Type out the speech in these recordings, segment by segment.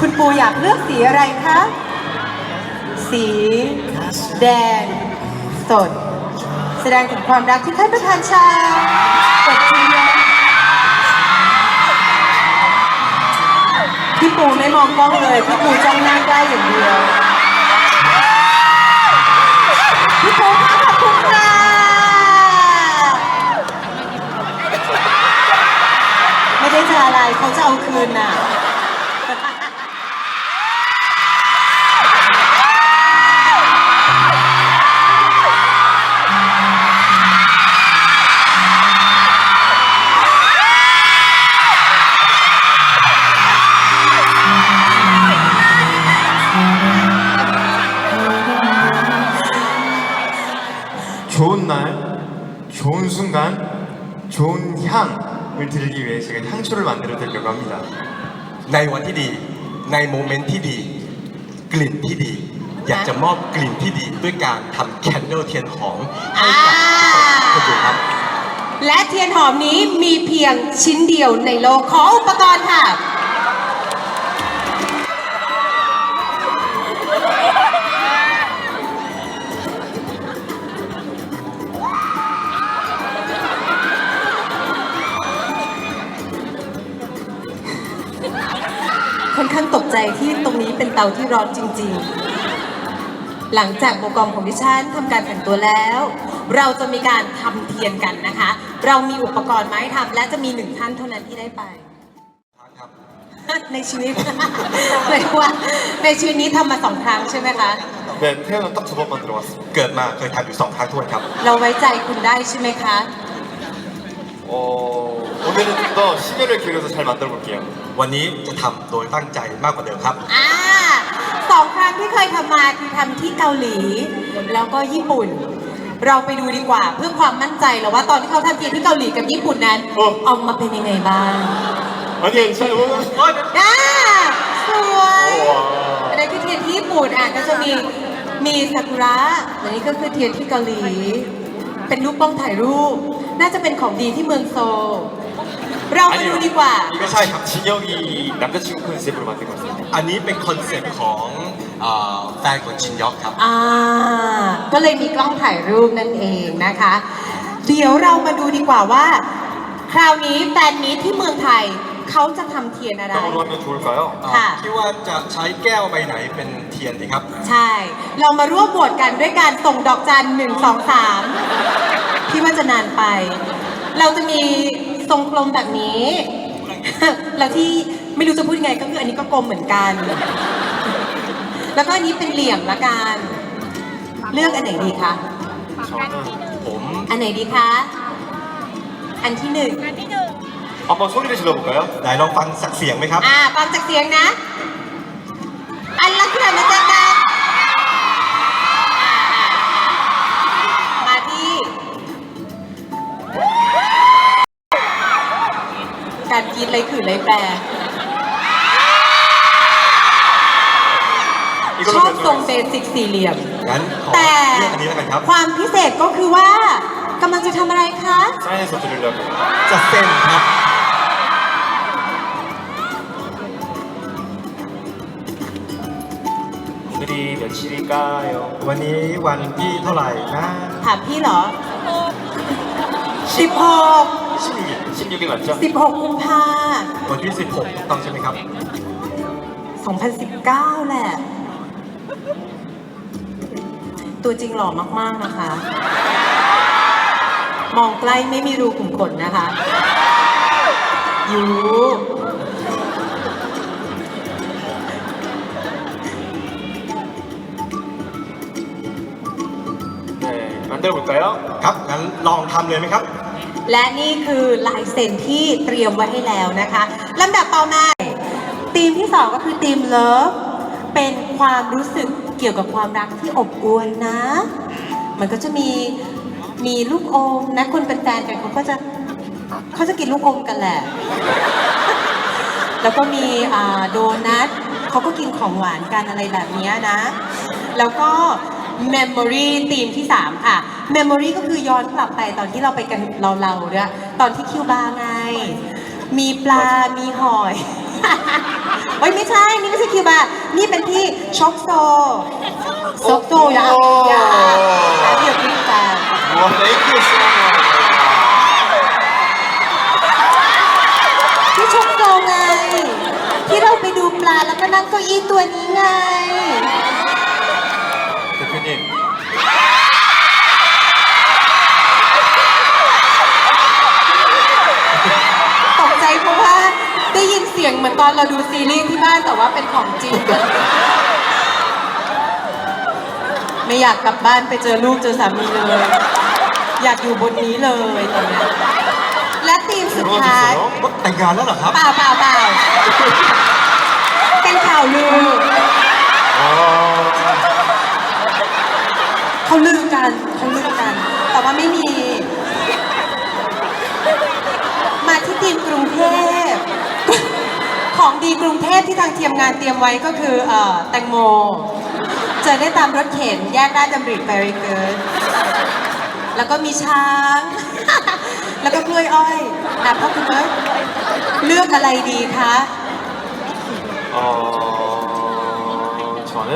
คุณปูอยากเลือกสีอะไรคะ สีแดงสด แสดงถึงความรักที่ท่านประธานชากดทีเดียวพี่ปูไม่มองกล้องเลย พี่ปูจ้องหน้าใกล้อย่างเดียว พี่ปูคะขอบคุณค่ะไม่ได้จะอะไรเขาจะเอาคืนน่ะ 날, 좋은 순간, 좋은 향을 들기 위해 제가 향초를 만들어 드리려고 합니다. ในวันที่ดี ในโมเมนต์ที่ดี กลิ่นที่ดี อยากจะมอบกลิ่นที่ดี ด้วยการทำแคนเดลเทียนหอมให้กับทุกคนดูครับ และเทียนหอมนี้มีเพียงชิ้นเดียวในโลกขออุปกรณ์ค่ะ ค่อนข้างตกใจที่ตรงนี้เป็นเตาที่ร้อนจริง ๆ หลังจากโปรแกรมของดิฉันทำการแต่งตัวแล้ว เราจะมีการทำเทียนกันนะคะ เรามีอุปกรณ์มาให้ทำและจะมีหนึ่งท่านเท่านั้นที่ได้ไป ครับ ในชีวิต หมายถึงว่าในชีวิตนี้ทำมาสองครั้งใช่ไหมคะ 네, 태어나 딱 두 번만 들어갔습니다. เกิดมาเคยทำอยู่สองครั้งทวนครับ เราไว้ใจคุณได้ใช่ไหมคะ 어, 오늘은 좀 더 심혈을 기울여서 잘 만들어 볼게요. วันนี้จะทำโดยตั้งใจมากกว่าเดิมครับ อ่าสองครั้งที่เคยทำมาคือทำที่เกาหลี แล้วก็ญี่ปุ่น เราไปดูดีกว่าเพื่อความมั่นใจแล้วว่าตอนที่เขาทำเทียนที่เกาหลีกับญี่ปุ่นนั้น โอ้ ออกมาเป็นยังไงบ้าง 아니, 잘 보면 อ่าสวย ว้าว อันนี้คือเทียนที่ญี่ปุ่นอ่ะก็จะมีมีซากุระอันนี้ก็คือเทียนที่เกาหลี เป็นรูปกล้องถ่ายรูป น่าจะเป็นของดีที่เมืองโซลเรามาดูดีกว่า 이거 참 진영이 남자친구 컨셉으로 만든 것 같습니다. อันนี้เป็นคอนเซ็ปต์ของเอ่อแฟนของชินยอกครับ อ่า ก็เลยมีกล้องถ่ายรูปนั่นเองนะคะ เดี๋ยวเรามาดูดีกว่าว่า คราวนี้แฟนมีตที่เมืองไทย เขาจะทำเทียนอะไร 어떤 걸로 하면 좋을까요? ค่ะ คิดว่าจะใช้แก้วใบไหนเป็นเทียนดีครับ ใช่ เรามาร่วมโหวตกันด้วยการส่งดอกจันหนึ่งสองสามพี่ว่าจะนานไป เราจะมีทรงกลมแบบนี้ แล้วที่ไม่รู้จะพูดยังไงก็คืออันนี้ก็กลมเหมือนกัน แล้วก็อันนี้เป็นเหลี่ยมละกัน เลือกอันไหนดีคะ 저는 ผม อันไหนดีคะ อันที่หนึ่ง 한번 소리를 질러볼까요? ไหนลองฟังสักเสียงไหมครับ อ่าฟังจากเสียงนะ อันลักษณะมาจากกันมาที่ การกินเลยคือเลยแปล ชอบทรงเบสิกสี่เหลี่ยม งั้นขอ แต่ เลือกอันนี้แล้วกันครับ ความพิเศษก็คือว่ากำลังจะทำอะไรคะ 사인해서 드리려고. จะเส้นครับ 오늘이 며칠일까요? วันนี้วันที่เท่าไหร่นะ ถามพี่เหรอ 16 16일. 16일 맞죠? 16กุมภา วันที่ 16ถูกต้องใช่ไหมครับ 2019 แหละ ตัวจริงหล่อมาก ๆ นะคะ มองใกล้ไม่มีรูขุมขนนะคะยู เดใจแล้ว ครับงั้นลองทำเลยไหมครับ และนี่คือลายเซ็นที่เตรียมไว้ให้แล้วนะคะลำดับต่อมาธีมที่สองก็คือธีมเลิฟเป็นความรู้สึกเกี่ยวกับความรักที่อบอวลนะ มันก็จะมีมีลูกอมนะคนเป็นแฟนกันเขาก็จะเขาจะกินลูกอมกันแหละ แล้วก็มีอ่าโดนัทเขาก็กินของหวานกันอะไรแบบนี้นะ แล้วก็ Memory ธีมที่ 3 ค่ะ Memory ก็คือย้อนกลับไปตอนที่เราไปกันเราเราๆเนี่ยตอนที่คิวบาร์ไง มีปลา มีหอย ไว้ คือมานี่เป็นที่ช็อกโซช็อกโซอย่าอย่าเดี๋ยวพี่ตา 와, thank you so much. ที่ช็อกโซไง ที่เราไปดูปลาแล้วก็นั่งเก้าอี้ตัวนี้ไง 대표님. ยงเหมือนตอนเราดูซีรีส์ที่บ้านแต่ว่าเป็นของจริง ไม่อยากกลับบ้านไปเจอลูกเจอสามีเลย อยากอยู่บนนี้เลยตอนนี้และทีมสุดท้าย แต่งงานแล้วเหรอครับเปล่าเปล่าเปล่าเป็นข่าวลือเขาลือกันเขาลือกัน แต่ว่าไม่มี มาที่ทีมกรุงเทพ ของดีกรุงเทพที่ทางทีมงานเตรียมไว้ก็คือเอ่อแตงโม เจอได้ตามรถเข็นแยกราชดำริไปริเกิร์แล้วก็มีช้าง แล้วก็กล้วยอ้อยนะพ่อคุณเอ้ยเลือกอะไรดีคะ 어, 저는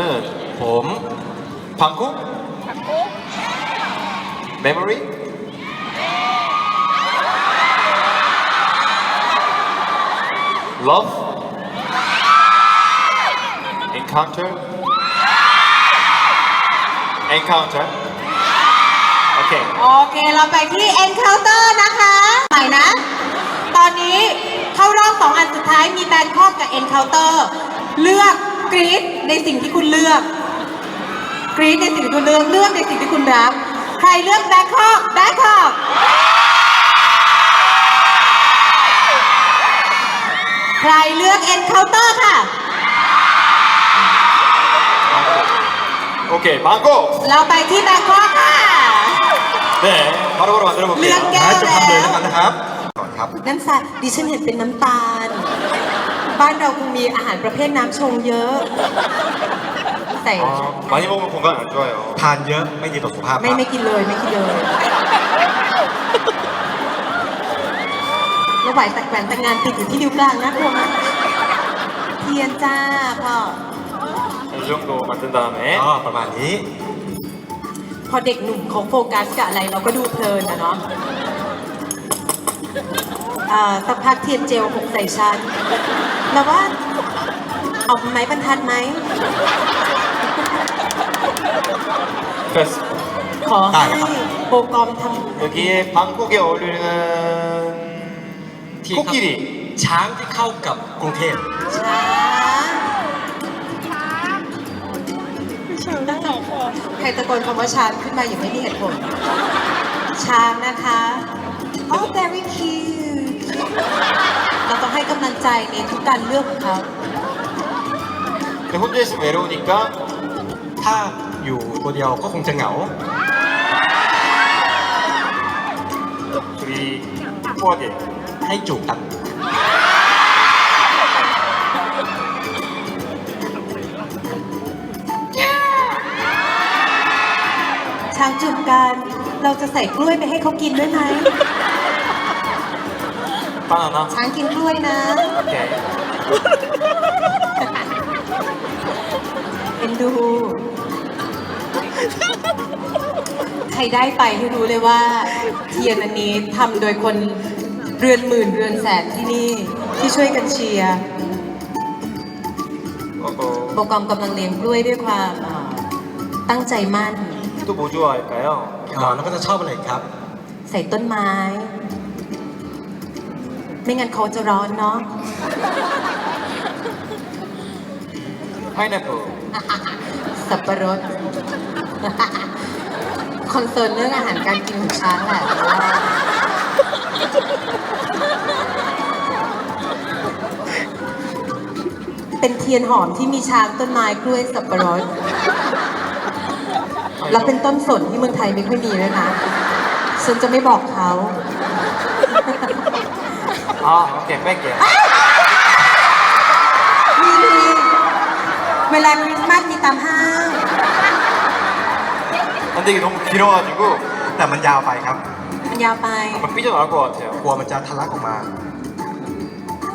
ผม 방콕? 메모리? Love? Encounter? Encounter? Okay. โอเค เราไปที่ Encounter นะคะใหม่นะ ตอนนี้เข้ารอบสองอันสุดท้ายมีแบนคอกกับ Encounter เลือกกรีดในสิ่งที่คุณเลือก กรีดในสิ่งที่คุณเลือก เลือกในสิ่งที่คุณรัก ใครเลือกแบงคอกแบงคอกใครเลือก Encounter ค่ะ 오케이, 망고! เราไปที่แบงคอกค่ะ 네, 바로바로 만들어 เลือก 볼게요. แก้ หายว จะทำเลย แล้ แล้ว ว กันนะครับ ก่อนครับ น้ำสาดิฉันเห็นเป็นน้ำตาล บ้านเราคงมีอาหารประเภทน้ำชงเยอะ ใส่ 아, 많이 먹으면 건강 안 좋아요. ทานเยอะไม่ดีต่อสุขภาพค ไม่ รับ ไม่กินเลยไม่กินเลยแล้วไหวแต่แหวนแต่งงานติดอยู่ที่นิ้วกลางนะกลัวไหมเทียนจ้าพ่อ 이 정도 만든 다음에 อ๋อประมาณนี้ พอเด็กหนุ่มเขาโฟกัสกับอะไรเราก็ดูเพลินนะเนาะอ่าสักพักเทียนเจลหกใส่ชั้นแล้วว่า เอาไม้บรรทัดไหม 패스. ขอ ได้ ให้ ครับ โปรกรอมท 여기에 방콕에 어울리는 코끼리. ช้างที่เข้ากับกรุงเทพ ำช้ รตะโกนคำว่าช้างขึ้นมาอย่างไม่มีเหตุผล ช้างนะคะ oh very cute เราต้องให้กำลังใจในทุกการเลือกของเขา 근데 혼자 있으면 외로우니까 ถ้าอยู่ตัวเดียวก็คงจะเหงา 둘이 후하게 ให้จูบกัน ใส่กล้วยไปให้เขากินด้วยไหม 바나나. ช้างกินกล้วยนะ 오케이. เป็นดู ใครได้ไปให้รู้เลยว่า เทียนอันนี้ทำโดยคนเรือนหมื่นเรือนแสนที่นี่ ที่ช่วยกันเชียร์ 어허. โปรแกรมกำลังเลี้ยงกล้วยด้วยความเอ่อตั้งใจมั่น 또 뭐 좋아할까요? อ๋อแล้วก็จะชอบอะไรครับ ใส่ต้นไม้ ไม่งั้นเขาจะร้อนเนาะ 파인애플. สับปะรด คอนเซิร์นเรื่องอาหารการกินของช้างแหละแต่ว่าเป็นเทียนหอมที่มีช้างต้นไม้กล้วยสับปะรด แล้วเป็นต้นสนที่เมืองไทยไม่ค่อยมีด้วยนะ ฉันจะไม่บอกเขา 아, 오케이, 뺄게요. มีมีเวลาคริสต์มาสมีตามห้าง 근데 이게 너무 길어가지고 แต่มันยาวไปครับ มันยาวไป 아마 삐져나올 것 같아요. กลัวมันจะทะลักออกมา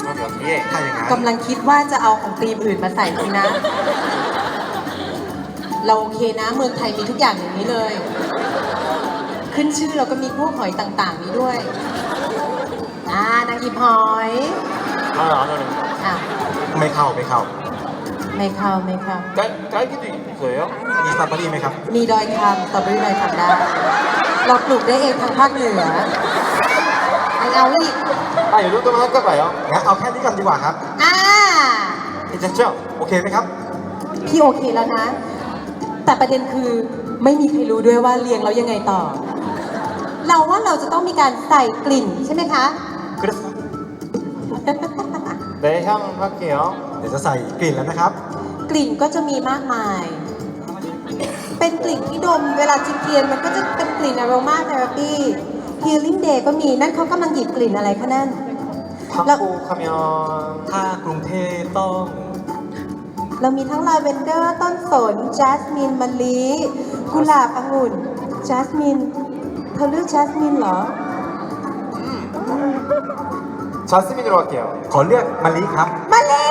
아, 그럼 여기에 ถ้าอย่างนั้น กำลังคิดว่าจะเอาของตีมอื่นมาใส่ทีนะ เราโอเคนะ เมืองไทยมีทุกอย่างอย่างนี้เลย ขึ้นชื่อเราก็มีพวกหอยต่างๆ นี้ด้วย อ่านางหยิบหอย 아, 안 어울려. อ่ะ ไม่เข้าไม่เข้า ไม่เข้าไม่เข้า 딸, 딸기도 있어요? มีสตรอเบอรี่ไหมครับ มีดอยคำสตรอเบอรี่ดอยคำได้ เราปลูกได้เองทางภาคเหนือไอเอาอีก 아, 이 정도만 할까 봐요. งั้นเอาแค่นี้ก่อนดีกว่าครับ อ่า 괜찮죠? โอเคไหมครับ พี่โอเคแล้วนะ แต่ประเด็นคือไม่มีใครรู้ด้วยว่าเรียงแล้วยังไงต่อ เราว่าเราจะต้องมีการใส่กลิ่นใช่ไหมคะ 네, 향 할게요. เดี๋ยวจะใส่กลิ่นแล้วนะครับ กลิ่นก็จะมีมากมาย เป็นกลิ่นที่ดมเวลาจุดเทียนมันก็จะเป็นกลิ่น aroma therapy healing day ก็มี นั่นเขากำลังหยิบกลิ่นอะไรคะนั่น 한국하면 ถ้ากรุงเทพต้อง เรามีทั้งลาเวนเดอร์ ต้นสนจัสมินมะลิกุหลาบองุ่นจัสมินเธอเลือกจัสมินเหรอ 자스민으로 할게요. ขอเลือกมะลิครับ มะลิ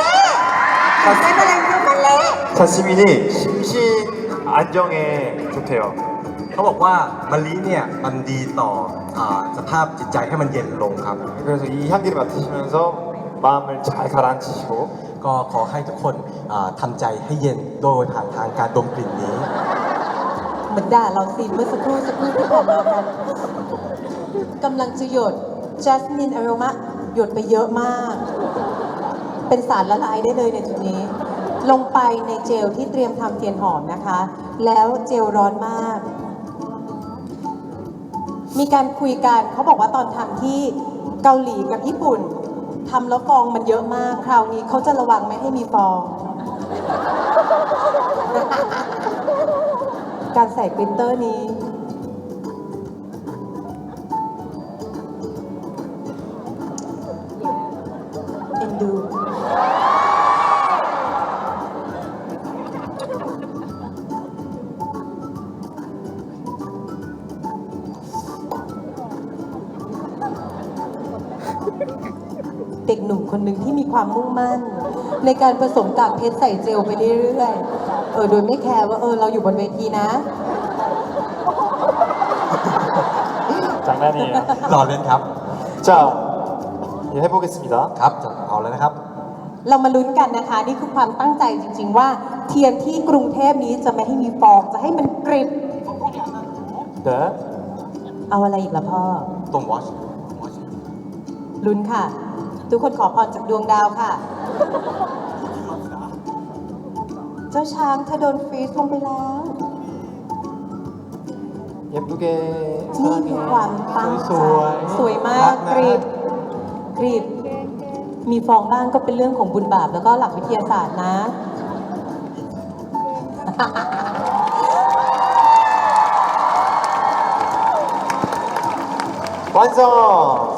เป็นอะไรคือมะลิ 자스민이 심신 안정에 좋대요. เขาบอกว่ามะลิเนี่ยมันดีต่ออาสภาพจิตใจให้มันเย็นลงครับ 그래서 이 향기를 맡으시면서 마음을 잘 가라앉히시고 ก็ขอให้ทุกคนอ่าทำใจให้เย็นโดยผ่านทางการดมกลิ่นนี้ เหมือนด่าเราซีนเมื่อสักครู่สักครู่ที่ผ่านมากันกำลังจะหยดจัสมินอโรมาหยดไปเยอะมาก เป็นสารละลายได้เลยในจุดนี้ ลงไปในเจลที่เตรียมทำเทียนหอมนะคะ แล้วเจลร้อนมาก มีการคุยกันเขาบอกว่าตอนทำที่เกาหลีกับญี่ปุ่น ทำแล้วฟองมันเยอะมาก คราวนี้เขาจะระวังไม่ให้มีฟอง การใส่ปรินเตอร์นี้ เด็กหนุ่มคนหนึ่งที่มีความมุ่งมั่น ในการผสมกากเพชรใส่เจลไปเรื่อยๆ เออ โดยไม่แคร์ว่าเออ เราอยู่บนเวทีนะ 장난이에요. รอเล่นครับ 자, 이제 해보겠습니다. ครับจะเอาแล้วนะครับ เรามาลุ้นกันนะคะ นี่คือความตั้งใจจริง ๆ ว่าเทียนที่กรุงเทพนี้จะไม่ให้มีฟอง จะให้มันกริบ 네. เอาอะไรอีกละพ่อ ตรงวอช ลุ้นค่ะ ทุกคนขอพรจากดวงดาวค่ะ เจ้าช้างเธอโดนฟรีซลงไปแล้ว 예쁘게 นี่คือความตั้งใจ สวย สวยมา รั ก กนะ กรีบกรีบ มีฟองบ้างก็เป็นเรื่องของบุญบาปแล้วก็หลักวิทยาศาสตร์นะ 완성!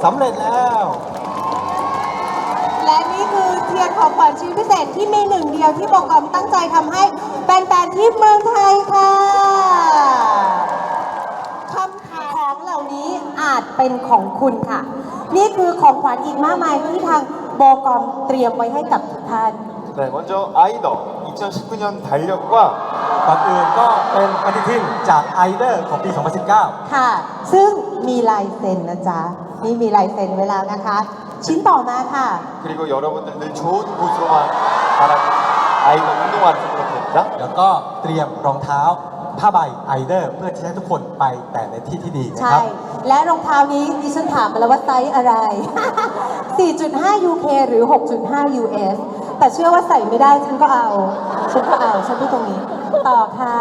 สำเร็จแล้ว และนี่ คือเทียนของขวัญชิ้นพิเศษที่มีหนึ่งเดียวที่โบกอมตั้งใจทำให้แฟนๆที่เมืองไทยค่ะคำถามของเหล่านี้อาจเป็นของคุณค่ะ นี่คือของขวัญอีกมากมายที่ทางโบกอมเตรียมไว้ให้กับทุกท่าน 네, 먼저 아이더 2019년 달력과 ก่อนอื่นก็เป็นปฏิทินจากไอเดอร์ของปี 2019 ค่ะ ซึ่งมีลายเซ็นนะจ๊ะ นี่มีลายเซ็นไว้แล้วนะคะ ชิ้นต่อมาค่ะ 그리고 여러분들 늘 좋은 곳으로만 바라는 아이더 운동화를 선물드립니다. แล้วก็เตรียมรองเท้าผ้าใบไอเดอร์เพื่อที่จะให้ทุกคนไปแต่ในที่ที่ดีนะ ใช่ ครับ และรองเท้านี้ดิฉันถามมาแล้วว่าไซส์อะไร 4.5 UK หรือ 6.5 US แต่เชื่อว่าใส่ไม่ได้ฉันก็เอา ฉันก็เอา ฉันพูดตรงนี้ ต่อค่ะ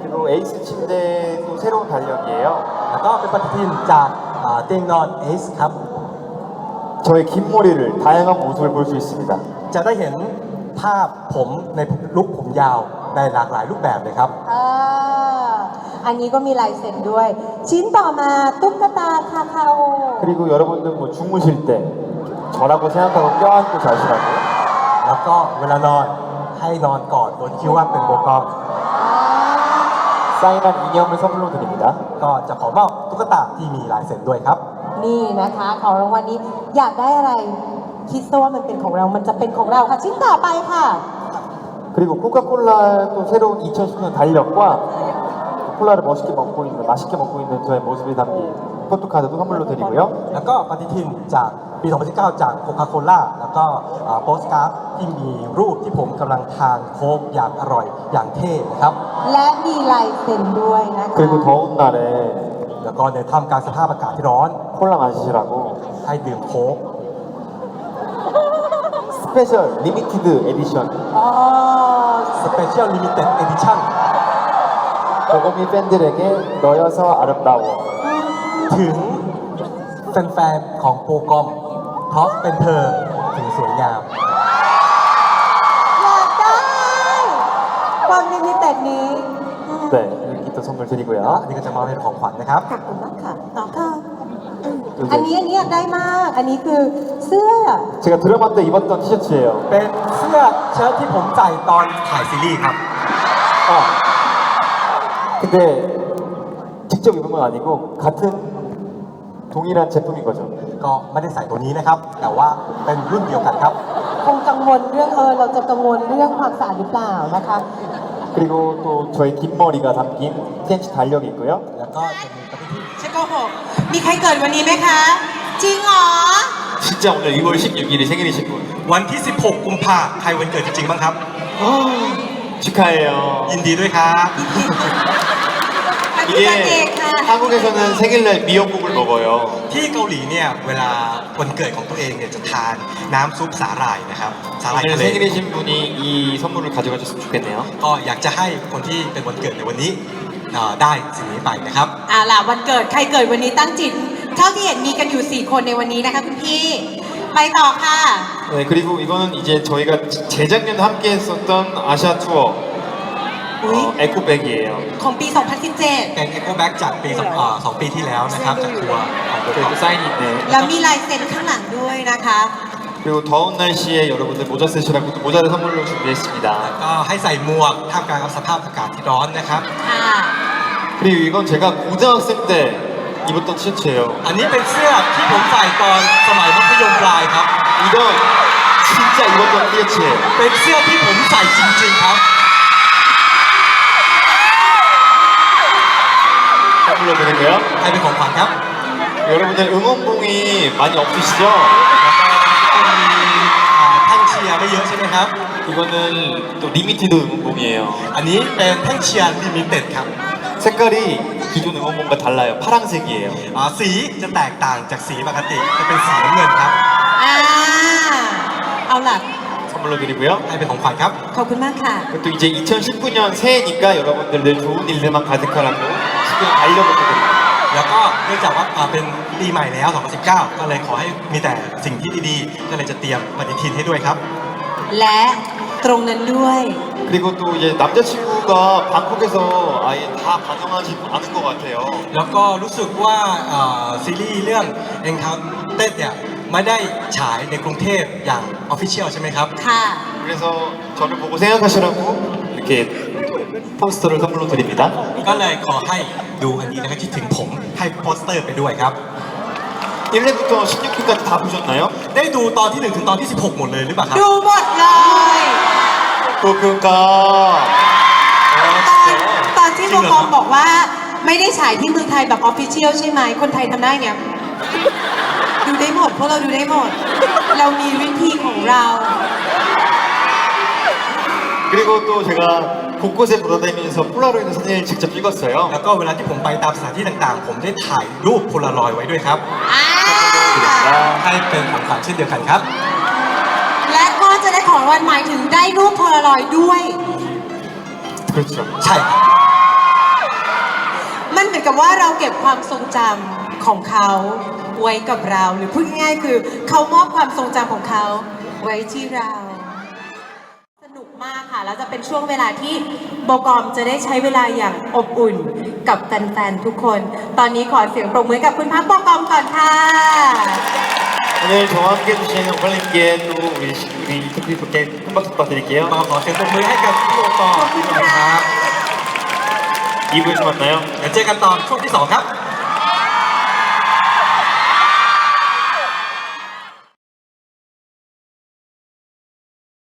그리고 에이스 침대도 새로운 달력이에요. แล้วก็เป็นปฏิทินจากอ่าเตียงนอนเอสครับ 저의 긴 머리를 다양한 모습을 볼 수 있습니다. จะได้เห็นภาพผมในลุคผมยาวในหลากหลายรูปแบบเลยครับ เออ อันนี้ก็มีลายเซ็นด้วย ชิ้นต่อมาตุ๊กตาคาคาโอ 그리고 여러분들 뭐 주무실 때 저라고 생각하고 껴안고 자시라고 แล้วก็เวลานอนให้นอนกอดโดยที่คิดว่าเป็นโบกอม 사인한 인형을 선물로 드립니다. ก็จะขอมอบตุ๊กตาที่มีลายเซ็นด้วยครับ นี่นะคะ ของรางวัลนี้อยากได้อะไร คิดซะว่ามันเป็นของเรามันจะเป็นของเราค่ะ ชิ้นต่อไปค่ะ 그리고 코카콜라 또 새로운 2010년 달력과 콜라를 멋있게 먹고 있는 맛있게 먹고 있는 저의 모습이 담긴 포토카드도 선물로 드리고요. แล้วก็ปฏิทินจากปี 2019 จากโคคาโคล่าแล้วก็โปสการ์ดที่มีรูปที่ผมกำลังทานโค้กอย่างอร่อยอย่างเท่นะครับ และมีลายเซ็นด้วยนะคะ 그리고 더운 날에 แล้วก็ในท่ามกลางสภาพอากาศที่ร้อน 콜라 마시라고 ให้ดื่มโค้ก 스페셜 리미티드 에디션 อ๋อ Special Limited Edition 고고미 팬들에게 너여서 아름다워 ถึงแฟนๆของโปรกอม เพราะเป็นเธอถึงสวยงาม อยากได้ ความลิมิเต็ดนี้อืม 네 이렇게 또 선물 อั 드리고요 นนี้ก็จะมอบเป็นของขวัญนะครับ ขอบคุณมากค่ะต่อค่ะ 또 อันนี้ 이제 อันนี้อยากได้มาก อันนี้คือเสื้อ 제가 드라마 때 입었던 티셔츠예요 เป็นเสื้อเชิ้ตที่ผมใส่ตอนถ่ายซีรีส์ครับ 아 근데 직접 입은 건 아니고 같은 동일한 제품인 거죠 ก็ไม่ได้ใส่ตัวนี้นะครับ แต่ว่าเป็นรุ่นเดียวกันครับ คงกังวลเรื่องเออเราจะกังวลเรื่องความสะอาดหรือเปล่านะคะ 그리고 또 저의 긴 머리가 담긴 TNT 달력이 있고요 แล้วก็จะมีปฏิทิน ใช่โกหกมีใครเกิดวันนี้ไหมคะ จริงเหรอ 진짜 오늘 2월 16일이 생일이신 분 วันที่ 16 กุมภาใครวันเกิดจริงๆบ้างครับ 축하해요 ยินดีด้วยครับ อันนี้วันเด็ก 이게 ค่ะ 한국에서는 생일날 미역국을 먹어요 ที่เกาหลีเนี่ยเวลาวันเกิดของตัวเองเนี่ยจะทานน้ำซุปสาหร่ายนะครับ สาหร่าย 오늘 ทะเล 생일이신 분이 이 선물을 가져가셨으면 좋겠네요 ก็อยากจะให้คนที่เป็นวันเกิดในวันนี้เอ่อได้สิ่งนี้ไปนะครับ อ่าล่ะวันเกิดใครเกิดวันนี้ตั้งจิต เท่าที่เห็นมีกันอยู่ 4 คนในวันนี้นะคะคุณพี่ ไปต่อค่ะ 네 그리고 이거는 이제 저희가 재작년 함께 했었던 아시아 투어 우리? 어, 에코백이에요 ของปี 2017 เป็น Echo Bag จากปีสองเอ่อสองปีที่แล้วนะครับ จากทัวร์ของโปรกอม 그리고 사인이 있네 แล้วมีลายเซ็นข้างหลังด้วยนะคะ 그리고 더운 날씨에 여러분들 모자 쓰시라고 또 모자를 선물로 준비했습니다 ก็ให้ใส่หมวกท่ามกลางสภาพอากาศที่ร้อนนะครับ ค่ะ 그리고 이건 제가 고등학생 때 입었던 티셔츠예요 อันนี้เป็นเสื้อที่ผมใส่ตอนสมัยมัธยมปลายครับ 이건 진짜 입었던 티셔츠예요 เป็นเสื้อที่ผมใส่จริงๆครับ 선물로 드리고요 ให้เป็นของขวัญครับ 여러분들 응원봉이 많이 없으시죠? อ่าแท่งเชียร์ไม่เยอะใช่ไหมครับ 이거는 또 리미티드 응원봉이에요 อันนี้เป็นแท่งเชียร์ลิมิเต็ดครับ 색깔이 기존 응원봉과 달라요 파란색이에요 อ่าสีจะแตกต่างจากสีปกติจะเป็นสีน้ำเงินครับ อ่า เอาล่ะ 선물로 드리고요 ให้เป็นของขวัญครับ ขอบคุณมากค่ะ 또 이제 2019년 새해니까 여러분들 늘 좋은 일들만 가득하라고 19년 달력을 또 드립니다 แล้วก็เนื่องจากว่าอ่าเป็นปีใหม่แล้ว 2019 ก็เลยขอให้มีแต่สิ่งที่ดีๆ ก็เลยจะเตรียมปฏิทินให้ด้วยครับ และตรงนั้นด้วย 그리고 또 이제 남자친구가 방콕에서 아예 다 반영하지 않은 것 같아요 แล้วก็รู้สึกว่าอ่าซีรีส์เรื่อง Encounter เนี่ยไม่ได้ฉายในกรุงเทพอย่าง Official ใช่ไหมครับ ค่ะ 그래서 저를 보고 생각하시라고 이렇게 포스터를 선물로 드립니다 ก็เลยขอให้ดูอันนี้นะครับคิดถึงผมให้โปสเตอร์ไปด้วยครับ 1회부터 16회까지 다 보셨나요? ได้ดูตอนที่ 1 ถึงตอนที่ 16 หมดเลยหรือเปล่าครับ ดูหมดเลย 그러니까 ตอน 아 ตอนที่ จริ โบ งเหรอ กอมบอกว่าไม่ได้ฉายที่เมืองไทยแบบออฟฟิเชียลใช่ไหม คนไทยทำได้เนี่ย ดูได้หมด พวกเราดูได้หมด เรามีวิธีของเรา 그리고 또 제가 곳곳에 돌아다니면서 폴라로이드 사진을 직접 찍었어요 แล้วก็เวลาที่ผมไปตามสถานที่ต่างๆ ผมได้ถ่ายรูปโพลารอยด์ไว้ด้วยครับ อ่า ให้เป็นของขวัญเช่นเดียวกันครับ และก็จะได้ของรางวัลหมายถึงได้รูปโพลารอยด์ด้วย 그렇죠 ใช่ครับ มันเหมือนกับว่าเราเก็บความทรงจำของเขาไว้กับเรา หรือพูดง่ายๆคือเขามอบความทรงจำของเขาไว้ที่เรา สนุก มากค่ะ แล้วจะเป็นช่วงเวลาที่โบกอมจะได้ใช้เวลาอย่างอบอุ่นกับแฟนๆทุกคน ตอนนี้ขอเสียงปรบมือกับคุณพักโบกอมก่อนค่ะ 오늘 저와 함께 해주신 오팔님께 또 우리, 우리 인터뷰분께 큰 박수 부탁드릴게요 มาขอเสียงปรบมือให้กับพี่โอปอ ขอบคุณ นะ ค่ะ ครับ 2부에서 만나요 เดี๋ยวเจอกันตอนช่วงที่สองครับ